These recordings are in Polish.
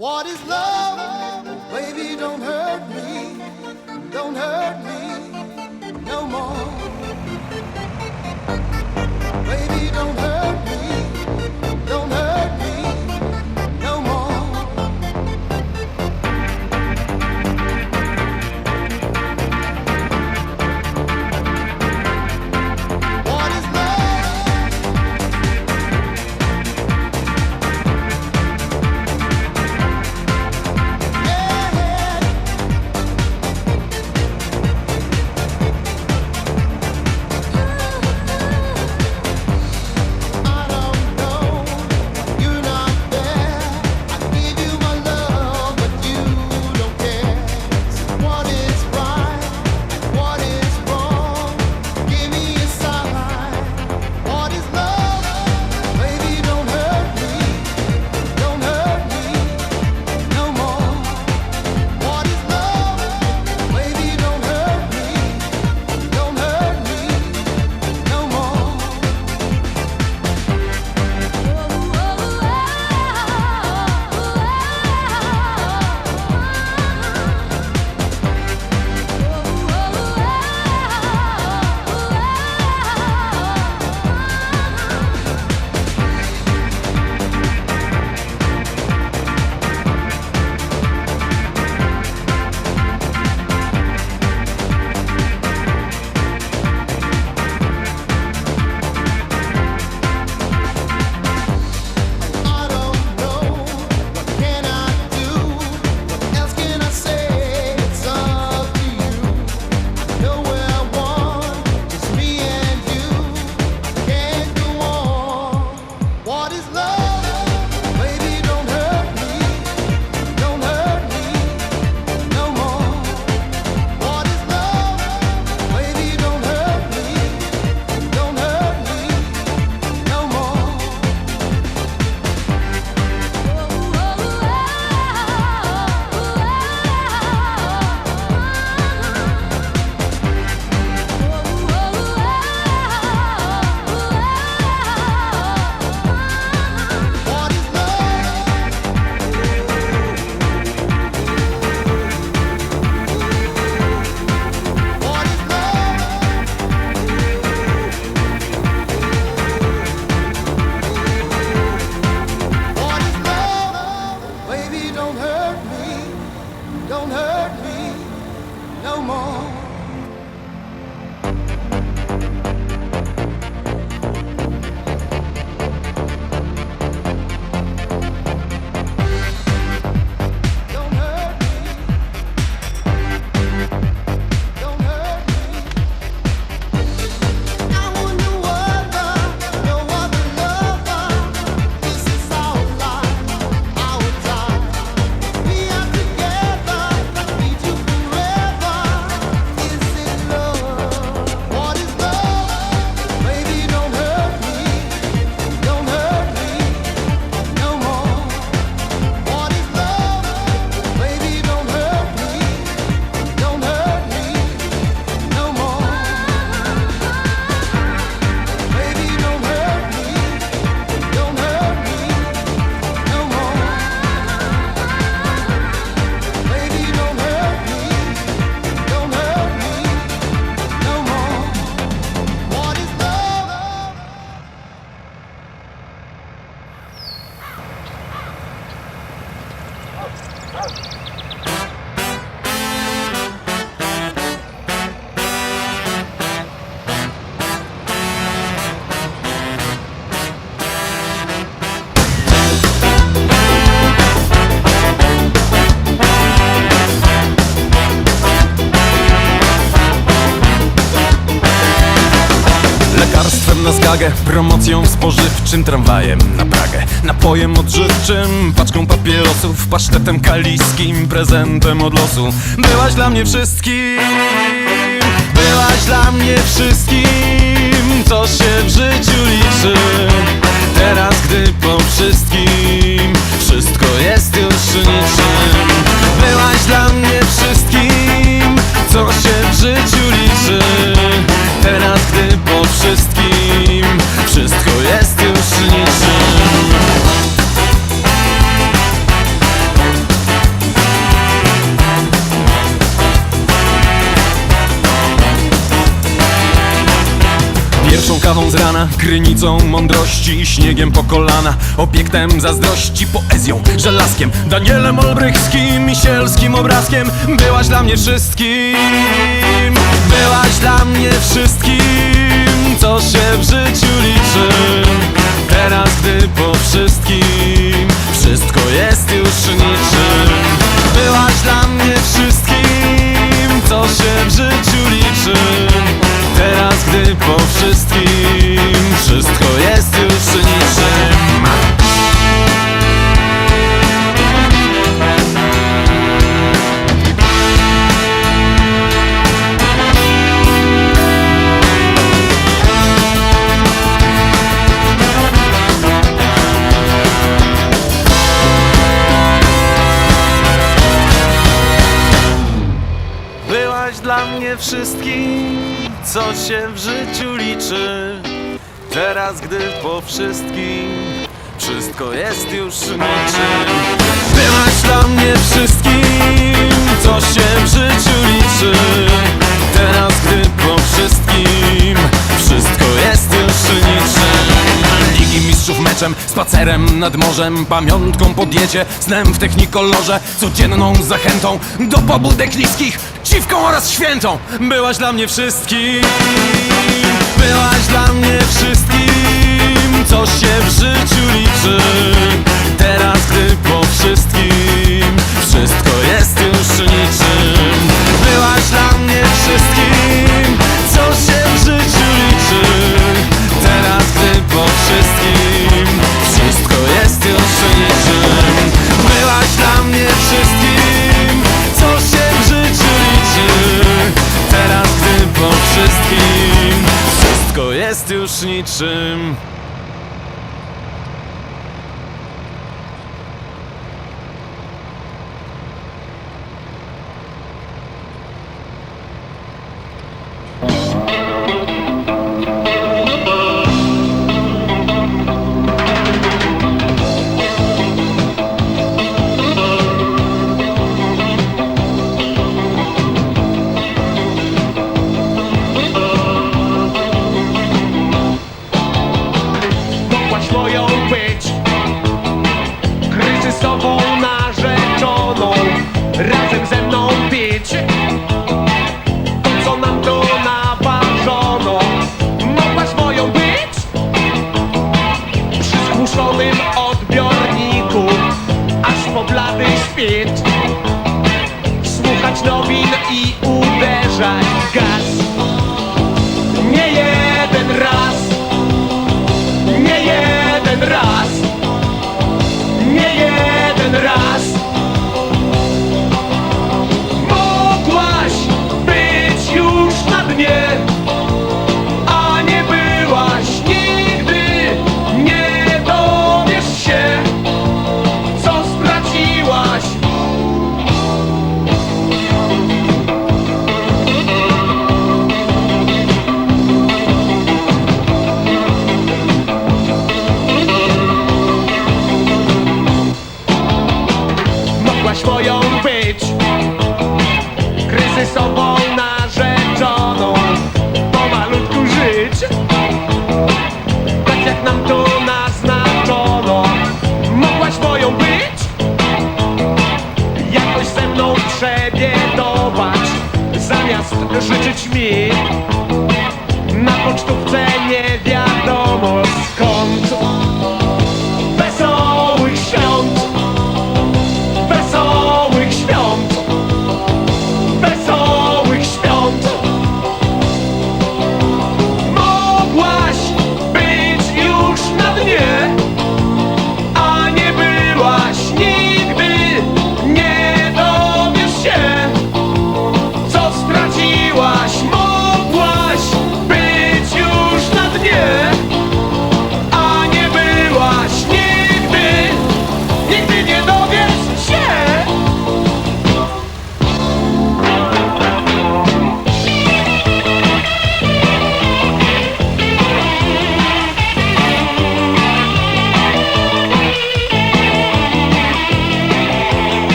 What is love? Baby, don't hurt. no more. Na zgagę promocją spożywczym Tramwajem na Pragę. Napojem odżywczym Paczką papierosów Pasztetem kaliskim Prezentem od losu. Byłaś dla mnie wszystkim Byłaś dla mnie wszystkim Co się w życiu liczy. Teraz gdy po wszystkim Wszystko jest Pierwszą kawą z rana, krynicą mądrości Śniegiem po kolana, obiektem zazdrości Poezją, żelazkiem, Danielem Olbrychskim I sielskim obrazkiem. Byłaś dla mnie wszystkim. Byłaś dla mnie wszystkim Co się w życiu liczy. Teraz gdy po wszystkim Wszystko jest już niczym. Byłaś dla mnie wszystkim Co się w życiu liczy Teraz gdy po wszystkim Wszystko jest już niczym dla mnie wszystkim, co się w życiu liczy. Teraz, gdy po wszystkim wszystko jest już niczym. Byłaś dla mnie wszystkim, co się w życiu liczy. Teraz, gdy po wszystkim wszystko jest już niczym. Ligi mistrzów meczem, spacerem nad morzem Pamiątką podjecie, snem w technikolorze Codzienną zachętą do pobudek niskich Dziwką oraz świętą. Byłaś dla mnie wszystkim Byłaś dla mnie wszystkim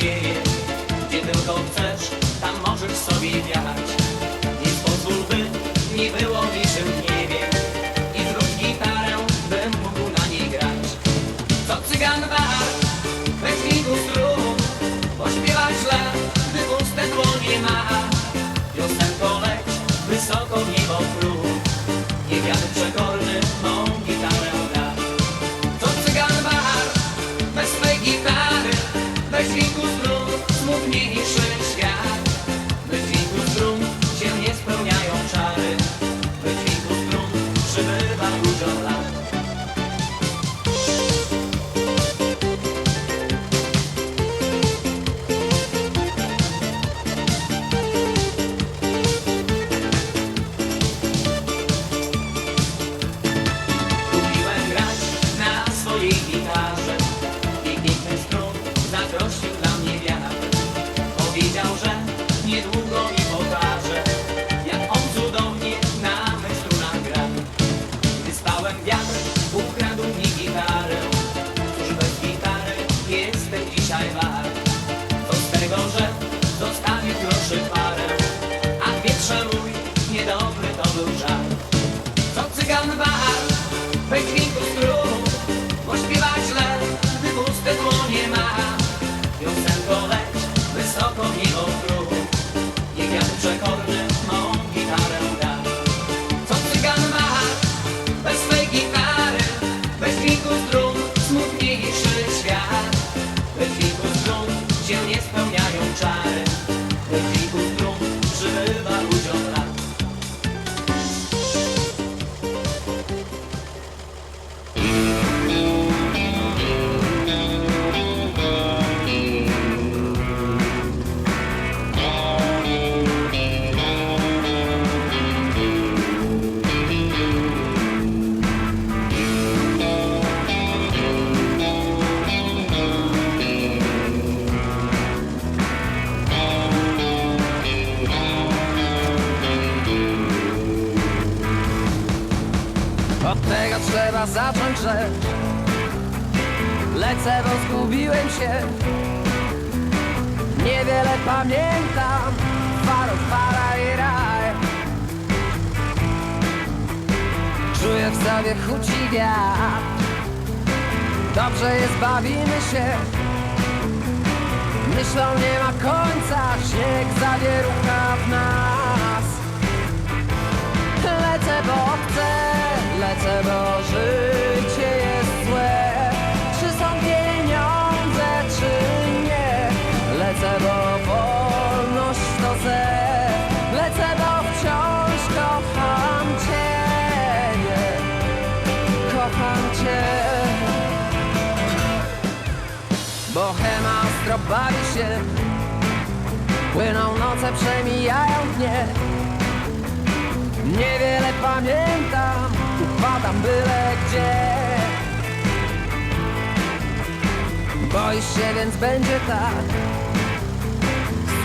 sieje. Gdzie tylko chcesz, tam możesz sobie wiać. va a żaden grzech Lecę, rozgubiłem się. Niewiele pamiętam. Faro, fara i raj. Czuję w sobie chuci Dobrze jest, bawimy się. Myślą nie ma końca. Śnieg zawierucha w nas. Lecę, bo chcę lecę, bo życie jest złe. Czy są pieniądze, czy nie? Lecę, bo wolność to ze. Lecę, bo wciąż kocham Cię. Nie. Kocham Cię. Bohema zdrobali się, płyną noce, przemijają dnie. Niewiele pamiętam tam byle gdzie. Boisz się, więc będzie tak.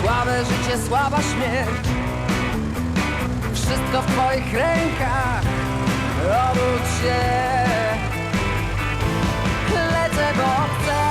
Słabe życie, słaba śmierć. Wszystko w twoich rękach. Obudź się. Lecę, bo chcę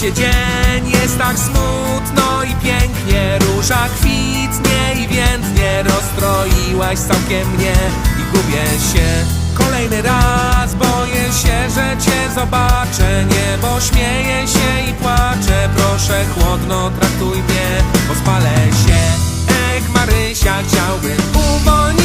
się dzień, jest tak smutno i pięknie. Róża kwitnie i więdnie. Rozstroiłaś całkiem mnie i gubię się kolejny raz. Boję się, że cię zobaczę. Niebo śmieje się i płacze. Proszę chłodno traktuj mnie, bo spalę się. Ech Marysia, chciałbym uwolnić